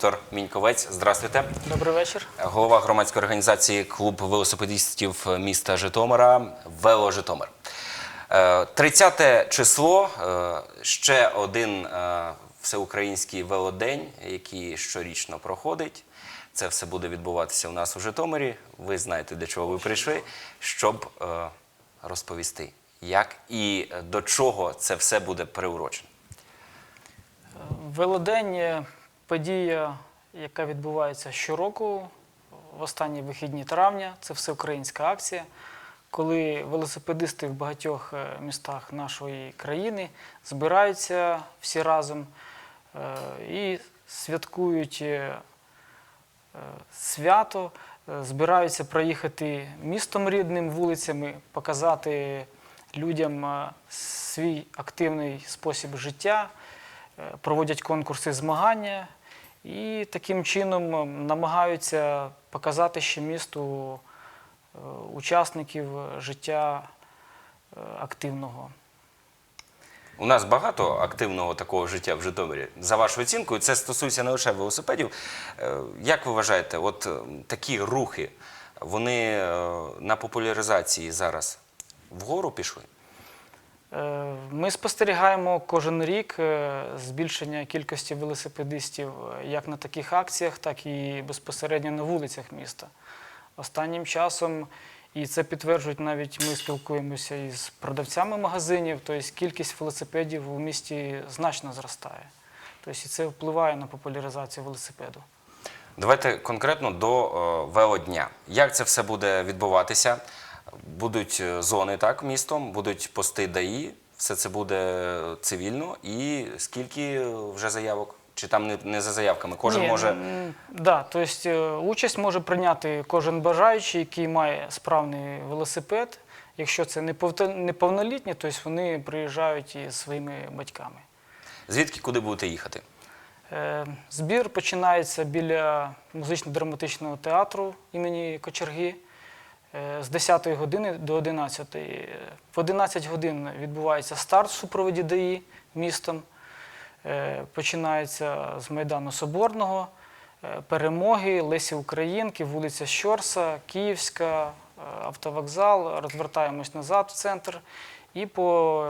Віктор Міньковець. Здравствуйте. Добрий вечір. Голова громадської організації Клуб велосипедистів міста Житомира Вело Житомир. Е, 30 число е, ще один е, всеукраїнський велодень, який щорічно проходить. Це все буде відбуватися у нас у Житомирі. Ви знаєте, для чого ви прийшли, щоб е, розповісти, як і до чого це все буде приурочено. Велодень подія, яка відбувається щороку в останні вихідні травня. Це всеукраїнська акція, коли велосипедисти в багатьох е, містах нашої країни збираються всі разом е, і святкують е, свято, збираються проїхати містом рідним вулицями, показати людям свій активний спосіб життя, проводять конкурси змагання і таким чином е, намагаються показати ще місту е, учасників життя е, активного. У нас багато активного такого життя в Житомирі. За вашою оцінкою, це стосується не лише велосипедів. Е, Як ви вважаєте, от е, такі рухи, вони на популяризації зараз вгору пішли? Е, Ми спостерігаємо кожен рік е, збільшення кількості велосипедистів е, як на таких акціях, так і безпосередньо на вулицях міста. Останнім часом, і це підтверджують навіть ми спілкуємося із продавцями магазинів, тобто кількість велосипедів у місті значно зростає. Тобто це впливає на популяризацію велосипеду. Давайте конкретно до велодня. Як це все буде відбуватися? Будуть е, зони так містом, будуть пости ДАІ, все це буде цивільно. І скільки вже заявок? Чи там не, не за заявками? Кожен Ні, може. Да, тобто е, участь може прийняти кожен бажаючий, який має справний велосипед. Якщо це неповнолітні, тобто вони приїжджають із своїми батьками. Звідки куди будете їхати? Е, Збір починається біля музично-драматичного театру імені Кочерги е, з 10 години до 11. Е, В 11 годин відбувається старт в супроводі ДАІ містом. Е, Починається з Майдану Соборного, е, перемоги, Лесі Українки, вулиця Щорса, Київська, е, автовокзал, розвертаємось назад в центр і по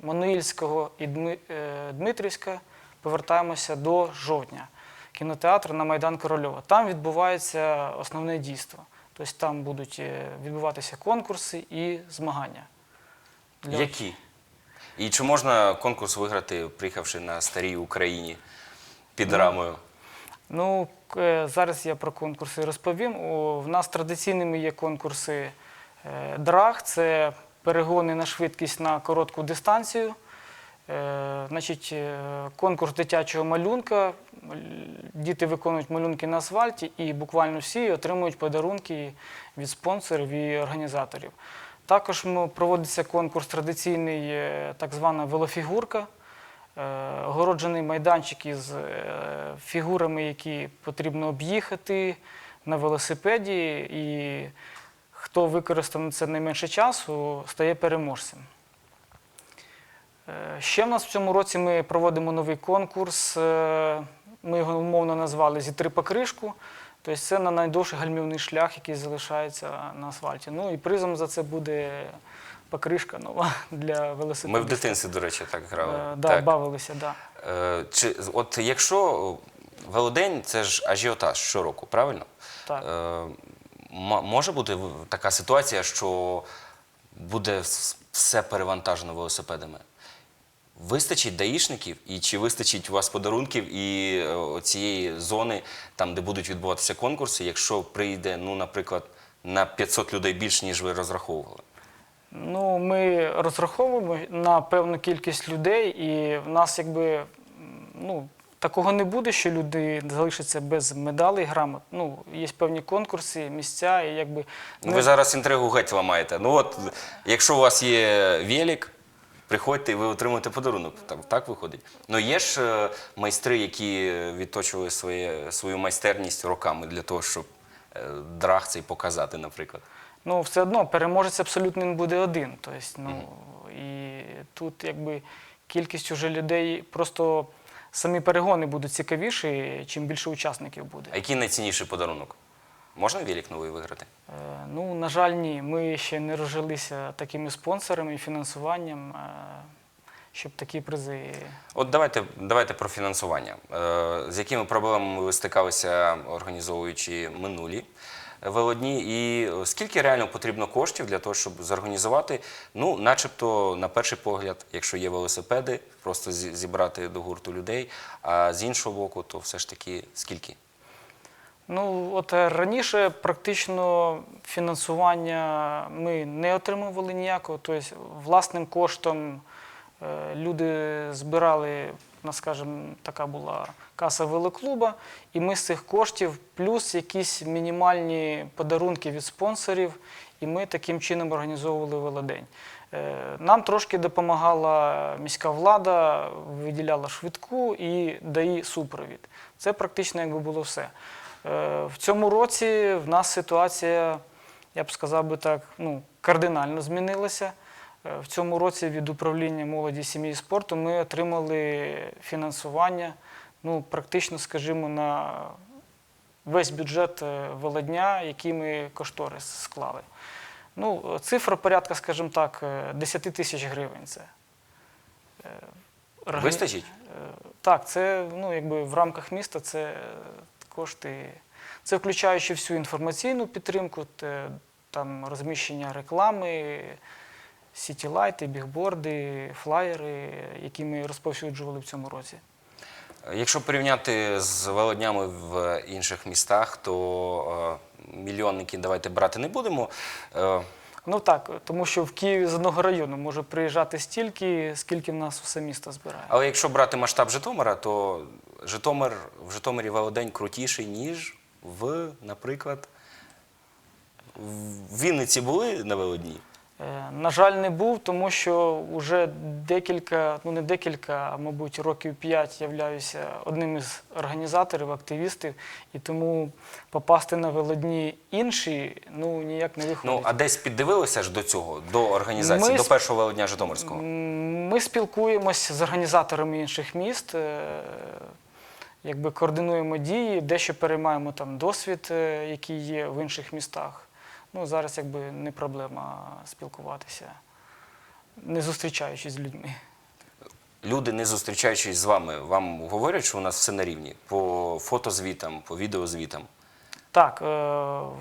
е, Мануїльського і е, Дмитрівська повертаємося до жовтня. Кінотеатр на Майдан Корольова. Там відбувається основне дійство. Тобто там будуть е, відбуватися конкурси і змагання. Для- Які? І чи можна конкурс виграти, приїхавши на старій Україні під рамою? Ну, е, зараз я про конкурси розповім. У- В нас традиційними є конкурси е, драг, це перегони на швидкість на коротку дистанцію. Е, Значить, е, конкурс дитячого малюнка. Діти виконують малюнки на асфальті і буквально всі отримують подарунки від спонсорів і організаторів. Також проводиться конкурс традиційний, е, так звана велофігурка. Огороджений майданчик із фігурами, які потрібно об'їхати на велосипеді, і хто використав на це найменше часу, стає переможцем. Е, Ще в нас в цьому році ми проводимо новий конкурс. е, Ми його умовно назвали Зітри покришку. Тобто це на найдовший гальмівний шлях, який залишається на асфальті. Ну і призом за це буде покришка нова для велосипедистів. Ми в дитинстві, до речі, так грали. Е, Да, Так. бавилися, да. Е, Чи, от якщо велодень це ж ажіотаж щороку, правильно? Так. Е, може бути така ситуація, що буде все перевантажено велосипедами? Вистачить даїшників, і чи вистачить у вас подарунків і е, цієї зони, там, де будуть відбуватися конкурси, якщо прийде, ну, наприклад, на 500 людей більше, ніж ви розраховували? Ну, ми розраховуємо на певну кількість людей, і в нас якби м, ну, такого не буде, що люди залишаться без медалей, грамот. Ну, є певні конкурси, місця, і якби Ну, Ви зараз інтригу геть ламаєте. Ну от, якщо у вас є велик, приходьте і ви отримуєте подарунок. Там, так виходить. Ну є ж е, майстри, які відточували своє, свою майстерність роками для того, щоб е, драг цей показати, наприклад. ну, все одно переможець абсолютно не буде один. Тобто, ну, І тут якби кількість уже людей просто самі перегони будуть цікавіші, чим більше учасників буде. А який найцінніший подарунок? Можна велик новий виграти? Е, Ну, на жаль, ні. Ми ще не розжилися такими спонсорами і фінансуванням, е, щоб такі призи. От давайте, давайте про фінансування. Е, З якими проблемами ви стикалися, організовуючи минулі велодні, і скільки реально потрібно коштів для того, щоб зорганізувати, ну, начебто, на перший погляд, якщо є велосипеди, просто зібрати до гурту людей, а з іншого боку, то все ж таки скільки? Ну, от е, раніше практично фінансування ми не отримували ніякого. Тобто власним коштом е, люди збирали, скажімо, така була каса велоклуба, і ми з цих коштів плюс якісь мінімальні подарунки від спонсорів, і ми таким чином організовували велодень. Е, Нам трошки допомагала міська влада, виділяла швидку і ДАІ супровід. Це практично якби було все. Е, В цьому році в нас ситуація, я б сказав би так, ну, кардинально змінилася. Е, В цьому році від управління молоді, сім'ї і спорту ми отримали фінансування, ну, практично, скажімо, на весь бюджет е, велодня, який ми кошторис склали. Ну, цифра порядка, скажімо так, е, 10 тисяч гривень. Це. Вистачить? Так, це ну, якби в рамках міста це кошти. Це включаючи всю інформаційну підтримку, там розміщення реклами, сітілайти, бігборди, флаєри, які ми розповсюджували в цьому році. Якщо порівняти з велоднями в інших містах, то е, мільйонники давайте брати не будемо. Ну так, тому що в Києві з одного району може приїжджати стільки, скільки в нас все місто збирає. Але якщо брати масштаб Житомира, то Житомир в Житомирі велодень крутіший, ніж в, наприклад, в Вінниці були на велодні. Е, На жаль, не був, тому що вже декілька, ну не декілька, а мабуть, років п'ять являюся одним із організаторів, активістів, і тому попасти на велодні інші ну ніяк не виходить. Ну, а десь піддивилися ж до цього, до організації, Ми до першого велодня Житомирського. Ми спілкуємось з організаторами інших міст, е, якби координуємо дії, дещо переймаємо там досвід, е, який є в інших містах. Ну, зараз якби не проблема спілкуватися, не зустрічаючись з людьми. Люди, не зустрічаючись з вами, вам говорять, що у нас все на рівні по фотозвітам, по відеозвітам. Так, е,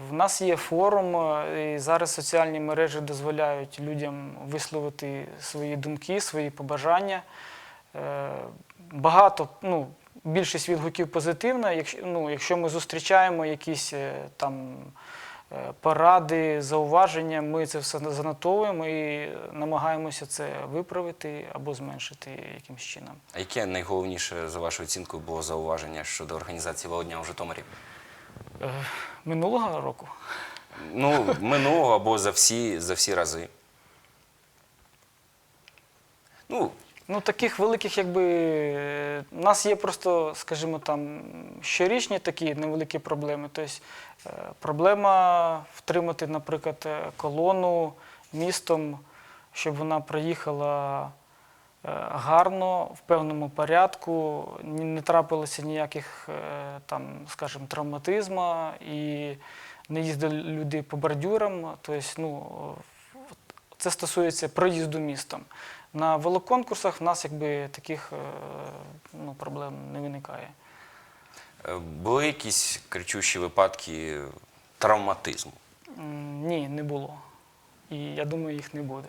в нас є форум, е, і зараз соціальні мережі дозволяють людям висловити свої думки, свої побажання. Е, Багато, ну, більшість відгуків позитивна. Якщо, ну, якщо ми зустрічаємо якісь там поради, зауваження, ми це все занотовуємо і намагаємося це виправити або зменшити якимось чином. А яке найголовніше за вашою оцінкою було зауваження щодо організації велодня у Житомирі? Е, Минулого року. Ну, минулого або за всі, за всі рази. Ну, Ну, таких великих, якби е, у нас є просто, скажімо, там щорічні такі невеликі проблеми. Тобто е, проблема втримати, наприклад, е, колону містом, щоб вона проїхала е, гарно, в певному порядку, не трапилося ніяких е, там, скажімо, травматизму і не їздили люди по бордюрам. Тобто, ну, це стосується проїзду містом. На велоконкурсах в нас якби таких е, ну, проблем не виникає. е, були якісь кричущі випадки травматизму. Ні, не було. І я думаю, їх не буде.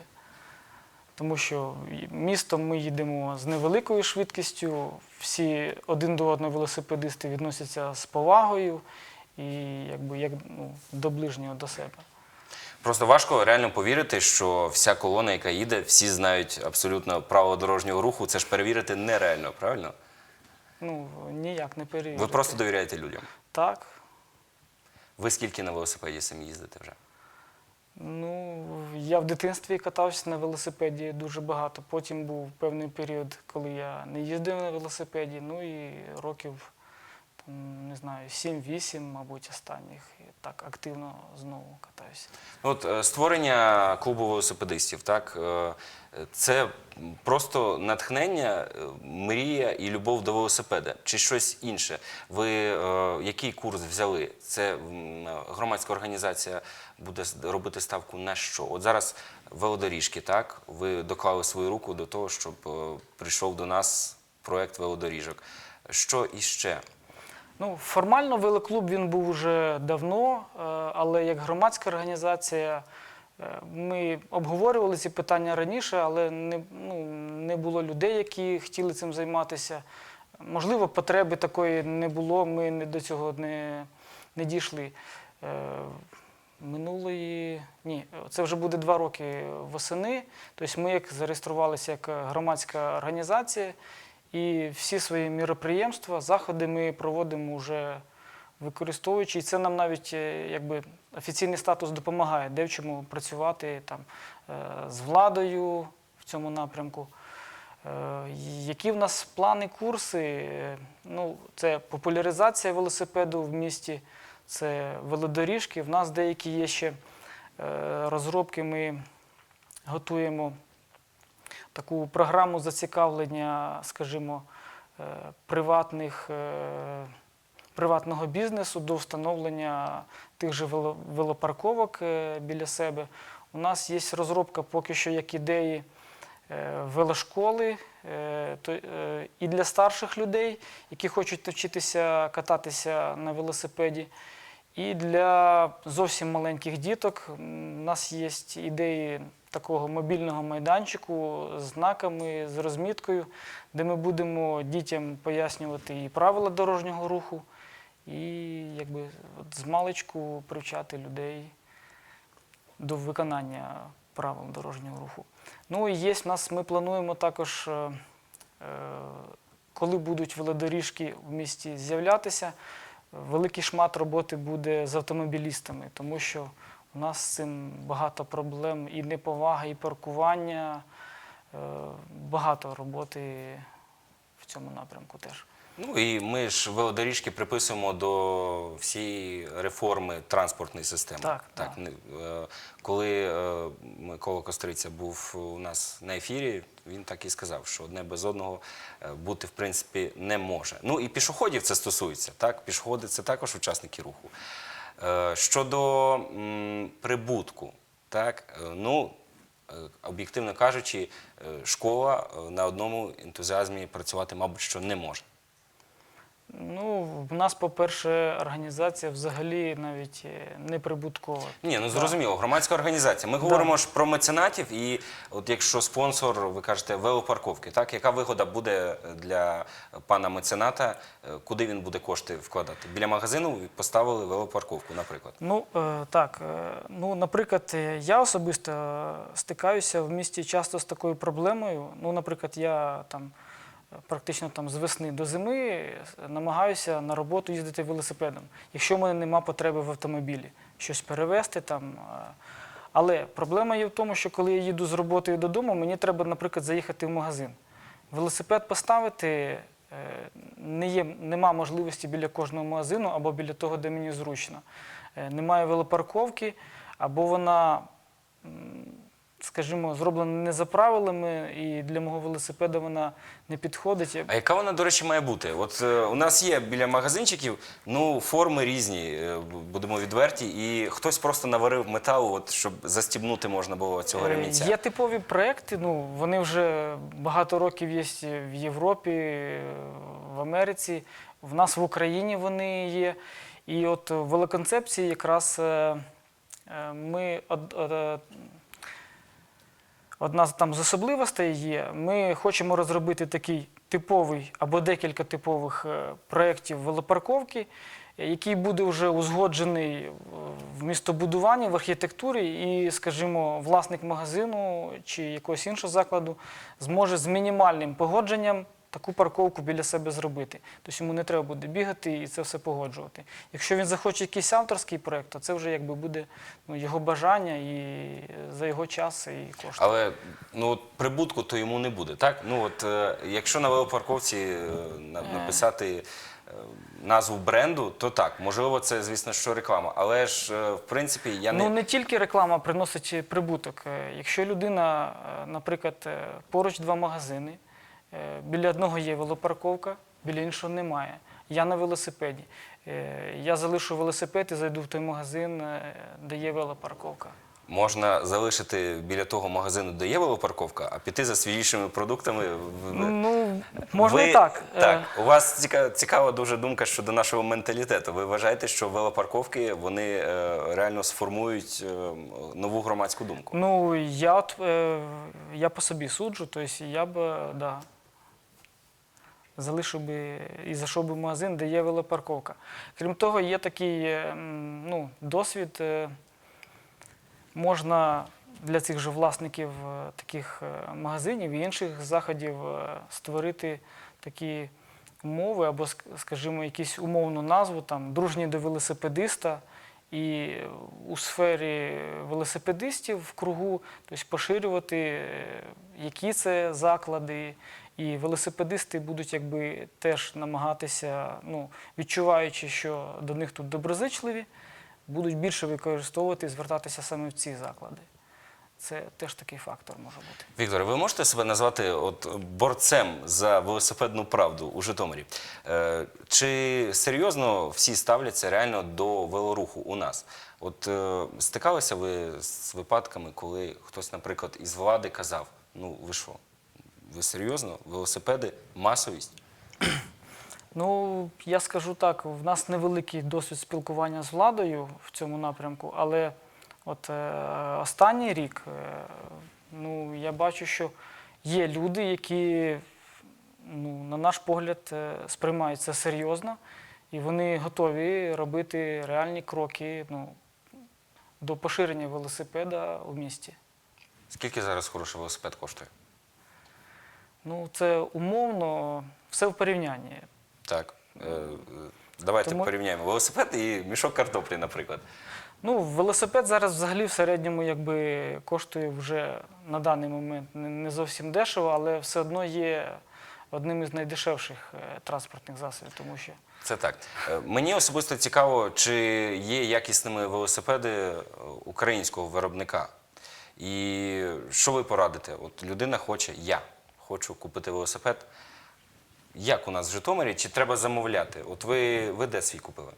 Тому що містом ми їдемо з невеликою швидкістю, всі один до одного велосипедисти відносяться з повагою і якби як ну, до ближнього до себе. Просто важко реально повірити, що вся колона, яка їде, всі знають абсолютно правила дорожнього руху. Це ж перевірити нереально, правильно? Ну, ніяк не перевірити. Ви просто довіряєте людям. Так. Ви скільки на велосипеді самі їздите вже? Ну, я в дитинстві катався на велосипеді дуже багато. Потім був певний період, коли я не їздив на велосипеді. Ну і років не знаю, 7-8, мабуть, останніх. І так активно знову катаюся. От е, створення клубу велосипедистів, так е, це просто натхнення, е, мрія і любов до велосипеда, чи щось інше? Ви який курс взяли? Це громадська організація буде робити ставку на що? От зараз велодоріжки, так? Ви доклали свою руку до того, щоб прийшов до нас проект велодоріжок. Що іще? Ну, формально велоклуб він був уже давно, е, але як громадська організація е, ми обговорювали ці питання раніше, але не, ну, не було людей, які хотіли цим займатися. Можливо, потреби такої не було, ми не до цього не, не дійшли. Е, Минулої ні, це вже буде два роки восени. Тобто ми як зареєструвалися як громадська організація, і всі свої міроприємства, заходи ми проводимо вже використовуючи. І це нам навіть е, якби офіційний статус допомагає, де в чому працювати там, е, з владою в цьому напрямку. Е, Які в нас плани, курси? Ну, це популяризація велосипеду в місті, це велодоріжки. В нас деякі є ще розробки. Ми готуємо таку програму зацікавлення, скажімо, е, приватних, е, приватного бізнесу до встановлення тих же велопарковок е, біля себе. У нас є розробка поки що як ідеї велошколи і для старших людей, які хочуть навчитися кататися на велосипеді. І для зовсім маленьких діток у нас є ідеї такого мобільного майданчику з знаками, з розміткою, де ми будемо дітям пояснювати і правила дорожнього руху, і якби з маличку привчати людей до виконання правил дорожнього руху. Ну і є в нас, ми плануємо також, е, е, коли будуть велодоріжки в місті з'являтися, великий шмат роботи буде з автомобілістами, тому що у нас з цим багато проблем і неповага, і паркування, е, багато роботи в цьому напрямку теж. Ну і ми ж велодоріжки приписуємо до всієї реформи транспортної системи. Так, так. не- е, Коли е, Микола Костриця був у нас на ефірі, він так і сказав, що одне без одного бути в принципі не може. Ну і пішоходів це стосується. Так, пішоходи це також учасники руху. Е, Щодо прибутку, так, е, ну. Е, Об'єктивно кажучи, школа на одному ентузіазмі працювати, мабуть, що не може. Ну, в нас, по-перше, організація взагалі навіть е, не прибуткова. Ні, ну зрозуміло, громадська організація. Ми говоримо ж про меценатів, і от якщо спонсор, ви кажете, велопарковки, так яка вигода буде для пана мецената, е, куди він буде кошти вкладати? Біля магазину поставили велопарковку, наприклад. Ну е, так, ну наприклад, я особисто стикаюся в місті часто з такою проблемою. Ну, наприклад, я там практично там з весни до зими е, намагаюся на роботу їздити велосипедом, якщо в мене нема потреби в автомобілі, щось перевезти там. е. Але проблема є в тому, що коли я їду з роботи додому, мені треба, наприклад, заїхати в магазин. Велосипед поставити е, не є, нема можливості біля кожного магазину або біля того, де мені зручно. Немає велопарковки, або вона, скажімо, зроблена не за правилами, і для мого велосипеда вона не підходить. А яка вона, до речі, має бути? От е, у нас є біля магазинчиків, ну форми різні, е, будемо відверті, і хтось просто наварив металу, от щоб застібнути можна було цього Е, ремінця. Є типові проекти, ну вони вже багато років є в Європі, е, в Америці. В нас в Україні вони є. І от в велоконцепції якраз е, е, ми од- од- е, Одна там з особливостей є. Ми хочемо розробити такий типовий або декілька типових е, проєктів велопарковки, який буде вже узгоджений в містобудуванні, в архітектурі, і, скажімо, власник магазину чи якогось іншого закладу зможе з мінімальним погодженням таку парковку біля себе зробити. Тобто йому не треба буде бігати і це все погоджувати. Якщо він захоче якийсь авторський проєкт, то це вже якби буде ну, його бажання і за його час і кошти. Але ну от прибутку то йому не буде, так? Ну от е, якщо на велопарковці е, на- написати е, назву бренду, то так, можливо, це звісно, що реклама. Але ж е, в принципі я не Ну не тільки реклама приносить прибуток. Е, Якщо людина, е, наприклад, е, поруч два магазини, е, біля одного є велопарковка, біля іншого немає. Я на велосипеді. Е, Я залишу велосипед і зайду в той магазин, е, де є велопарковка. можна залишити біля того магазину, де є велопарковка, а піти за свіжішими продуктами. Ну, можна Ви- і так. Е, Так, у вас ціка- цікава дуже думка щодо нашого менталітету. Ви вважаєте, що велопарковки вони е, реально сформують е, нову громадську думку? Ну, я, е, я по собі суджу, тобто я б, е, да, залишив би і зайшов би в магазин, де є велопарковка. Крім того, є такий е, ну, досвід, е, можна для цих же власників е, таких магазинів і інших заходів створити такі умови або, скажімо, якусь умовну назву, там, дружні до велосипедиста. І у сфері велосипедистів в кругу, тобто поширювати, які це заклади, і велосипедисти будуть якби теж намагатися, ну, відчуваючи, що до них тут доброзичливі, будуть більше використовувати і звертатися саме в ці заклади. Це теж такий фактор може бути. Віктор, ви можете себе назвати от борцем за велосипедну правду у Житомирі? Е, чи серйозно всі ставляться реально до велоруху у нас? От е, стикалися ви з випадками, коли хтось, наприклад, із влади казав: ну ви що, ви серйозно? Велосипеди, масовість? Ну, я скажу так, в нас невеликий досвід спілкування з владою в цьому напрямку, але от е, останній рік, е, ну, я бачу, що є люди, які, ну, на наш погляд, е, сприймають це серйозно, і вони готові робити реальні кроки ну, до поширення велосипеда у місті. Скільки зараз хороший велосипед коштує? Ну, це умовно, все в порівнянні. Так. Е, е, давайте Тому- порівняємо велосипед і мішок картоплі, наприклад. Ну, велосипед зараз взагалі в середньому якби коштує вже на даний момент не зовсім дешево, але все одно є одним із найдешевших е, транспортних засобів, тому що Це так. Мені особисто цікаво, чи є якісними велосипеди українського виробника. І що ви порадите? От людина хоче, я хочу купити велосипед. Як у нас в Житомирі? Чи треба замовляти? От ви, ви де свій купили?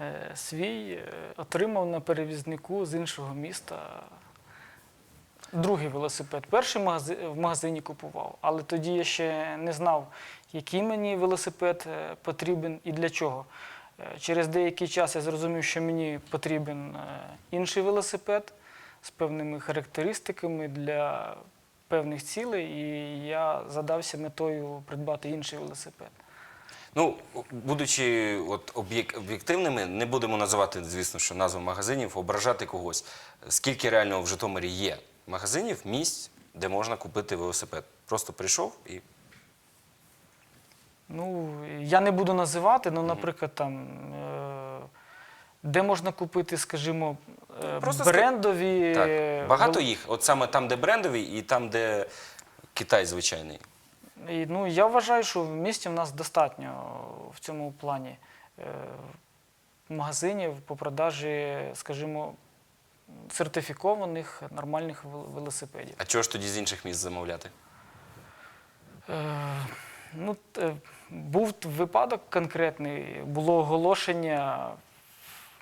е, свій е, отримав на перевізнику з іншого міста другий велосипед. Перший в магазині купував, але тоді я ще не знав, який мені велосипед е, потрібен і для чого. Через деякий час я зрозумів, що мені потрібен інший велосипед з певними характеристиками для певних цілей, і я задався метою придбати інший велосипед. Ну, будучи от об'єктивними, не будемо називати, звісно, що назву магазинів, ображати когось. Скільки реально в Житомирі є магазинів, місць, де можна купити велосипед? Просто прийшов і Ну, я не буду називати, ну, наприклад, там, е, де можна купити, скажімо, Просто брендові. Так, е, багато вел- їх. От саме там, де брендові, і там, де Китай звичайний. І, ну, я вважаю, що в місті в нас достатньо в цьому плані е, магазинів по продажі, скажімо, сертифікованих нормальних велосипедів. А чого ж тоді з інших міст замовляти? Е, Ну, був випадок конкретний, було оголошення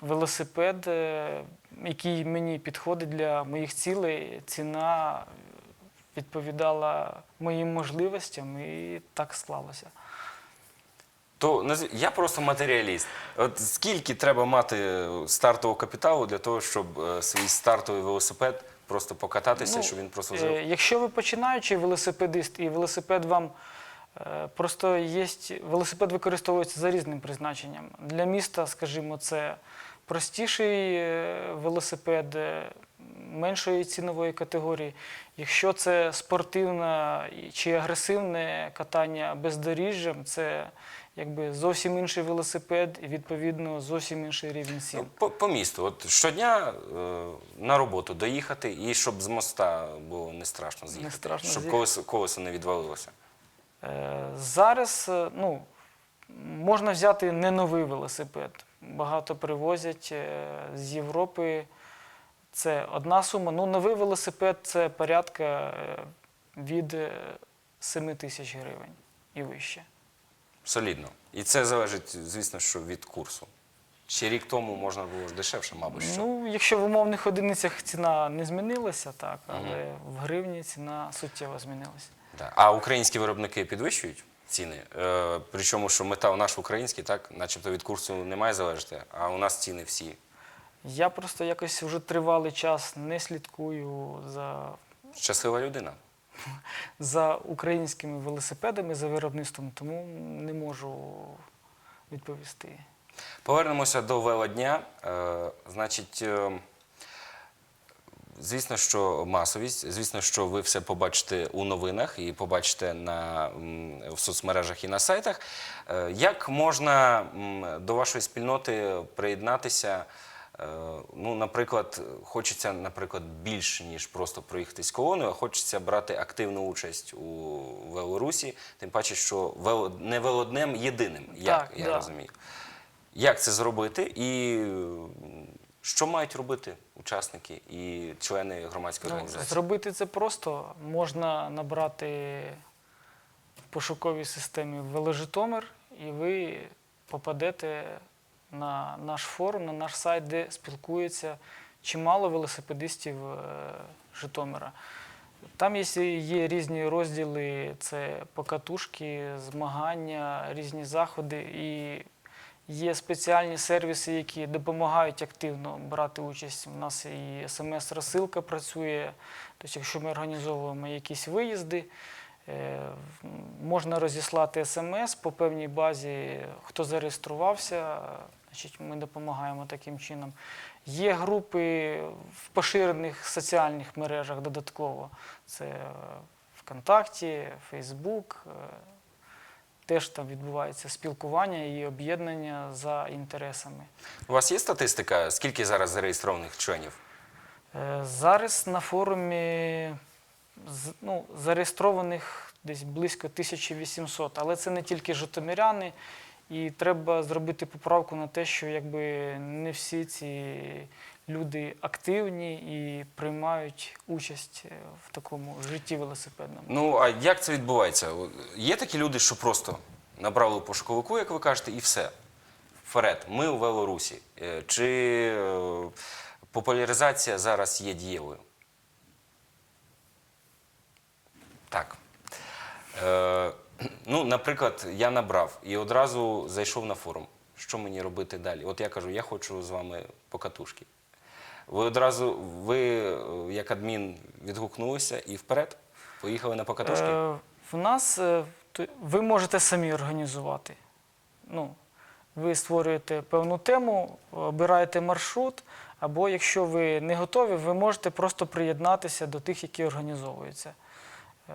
велосипед, е, який мені підходить для моїх цілей. Ціна відповідала моїм можливостям, і так склалося. То я просто матеріаліст. От скільки треба мати стартового капіталу для того, щоб е, свій стартовий велосипед просто покататися, Ну, щоб він просто Е, жив? Якщо ви починаючий велосипедист, і велосипед вам е, просто є, велосипед використовується за різним призначенням. Для міста, скажімо, це простіший е, велосипед, е, меншої цінової категорії. Якщо це спортивне чи агресивне катання бездоріжжям, це якби зовсім інший велосипед і відповідно зовсім інший рівень Ну, сил. по, по місту, от щодня е, на роботу доїхати, і щоб з моста було не страшно з'їхати. страшно щоб з'їхати. колесо, колесо не відвалилося. Е, Зараз е, ну, можна взяти не новий велосипед. Багато привозять е, з Європи. Це одна сума. Ну, новий велосипед це порядка е, від 7 тисяч гривень і вище. Солідно. І це залежить, звісно, що від курсу. Ще рік тому можна було ж дешевше, мабуть. Що. Ну, якщо в умовних одиницях ціна не змінилася, так, але в гривні ціна суттєво змінилася. Да. А українські виробники підвищують ціни. Е, причому, що метал наш український, так, начебто від курсу не має залежати, а у нас ціни всі. Я просто якось вже тривалий час не слідкую за Щаслива людина. за українськими велосипедами, за виробництвом, тому не можу відповісти. Повернемося до велодня. Е, значить, е, звісно, що масовість, звісно, що ви все побачите у новинах і побачите на, в соцмережах і на сайтах. Е, як можна до вашої спільноти приєднатися? Е, Ну, наприклад, хочеться, наприклад, більше, ніж просто проїхатись колоною, а хочеться брати активну участь у велорусі, тим паче, що не велоднем єдиним, як Так, я да. розумію. Як це зробити і що мають робити учасники і члени громадської Ну, організації? зробити це просто можна набрати в пошуковій системі Веложитомир, і ви попадете на наш форум, на наш сайт, де спілкується чимало велосипедистів е, Житомира. Там є, є різні розділи, це покатушки, змагання, різні заходи. І є спеціальні сервіси, які допомагають активно брати участь. У нас і смс-розсилка працює. Тобто, якщо ми організовуємо якісь виїзди, е, можна розіслати смс по певній базі, хто зареєструвався, значить, ми допомагаємо таким чином. Є групи в поширених соціальних мережах додатково. Це е, ВКонтакті, Фейсбук. Теж там відбувається спілкування і об'єднання за інтересами. У вас є статистика, скільки зараз зареєстрованих членів? Е, Зараз на форумі з- ну, зареєстрованих десь близько 1800, але це не тільки житомиряни, і треба зробити поправку на те, що якби не всі ці люди активні і приймають участь е, в такому житті велосипедному. Ну, а як це відбувається? Є такі люди, що просто набрали пошуковику, як ви кажете, і все. Вперед, ми у Велорусі. Е, Чи е, популяризація зараз є дієвою? Так. Ну, наприклад, я набрав і одразу зайшов на форум. Що мені робити далі? От я кажу, я хочу з вами покатушки. Ви одразу, ви е, як адмін відгукнулися і вперед? Поїхали на покатушки? Е, в нас е, ви можете самі організувати. Ну, ви створюєте певну тему, обираєте маршрут, або якщо ви не готові, ви можете просто приєднатися до тих, які організовуються. Е,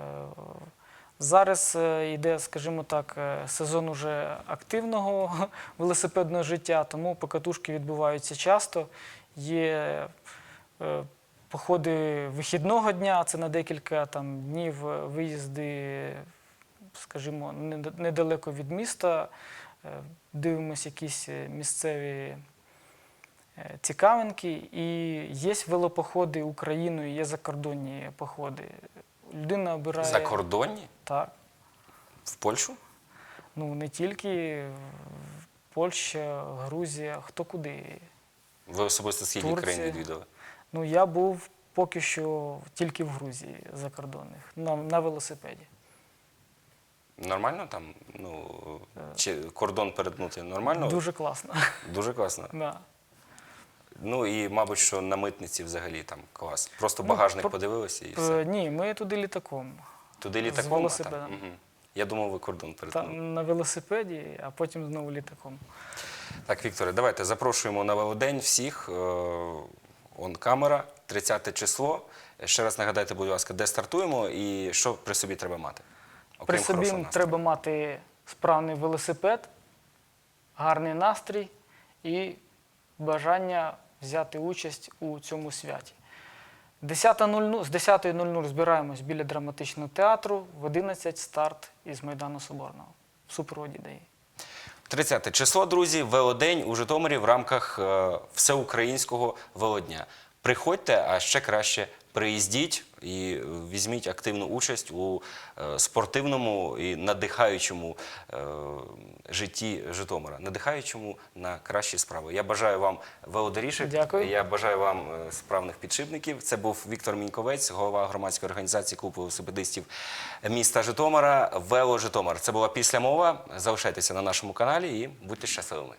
Зараз е, йде, скажімо так, е, сезон уже активного велосипедного життя, тому покатушки відбуваються часто. Є е, походи вихідного дня, це на декілька там, днів виїзди, скажімо, недалеко від міста. Дивимося якісь місцеві цікавинки. І є велопоходи Україною, є закордонні походи. Людина обирає Закордонні? так. В Польщу? Ну не тільки Польща, Грузія, хто куди. Ви особисто скільки Турція. країн відвідали? Ну я був поки що тільки в Грузії закордонних на, на велосипеді. Нормально там? Ну, чи кордон перетнути нормально? Дуже класно. Дуже класно. да. Ну і, мабуть, що на митниці взагалі там клас. Просто Ну, багажник про- подивилися і Е, все. Ні, ми туди літаком. Туди з літаком. а там? велосипедом. Мгм. Я думав, ви кордон перетнули. на велосипеді, а потім знову літаком. Так, Вікторе, давайте запрошуємо на велодень всіх. Е, Он камера. 30 число. Ще раз нагадайте, будь ласка, де стартуємо і що при собі треба мати? При собі треба мати справний велосипед, гарний настрій і бажання взяти участь у цьому святі. 10.00 з 10.00 збираємось біля драматичного театру, в 11 старт із Майдану Соборного в супроводі ДАІ. 30 число, друзі, велодень у Житомирі в рамках е, всеукраїнського велодня. Приходьте, а ще краще приїздіть і візьміть активну участь у е, спортивному і надихаючому е, житті Житомира, надихаючому на кращі справи. Я бажаю вам велодоріжок. Дякую. Я бажаю вам е, справних підшипників. Це був Віктор Міньковець, голова громадської організації клуб велосипедистів міста Житомира. Вело Житомир. Це була після мова. Залишайтеся на нашому каналі і будьте щасливими.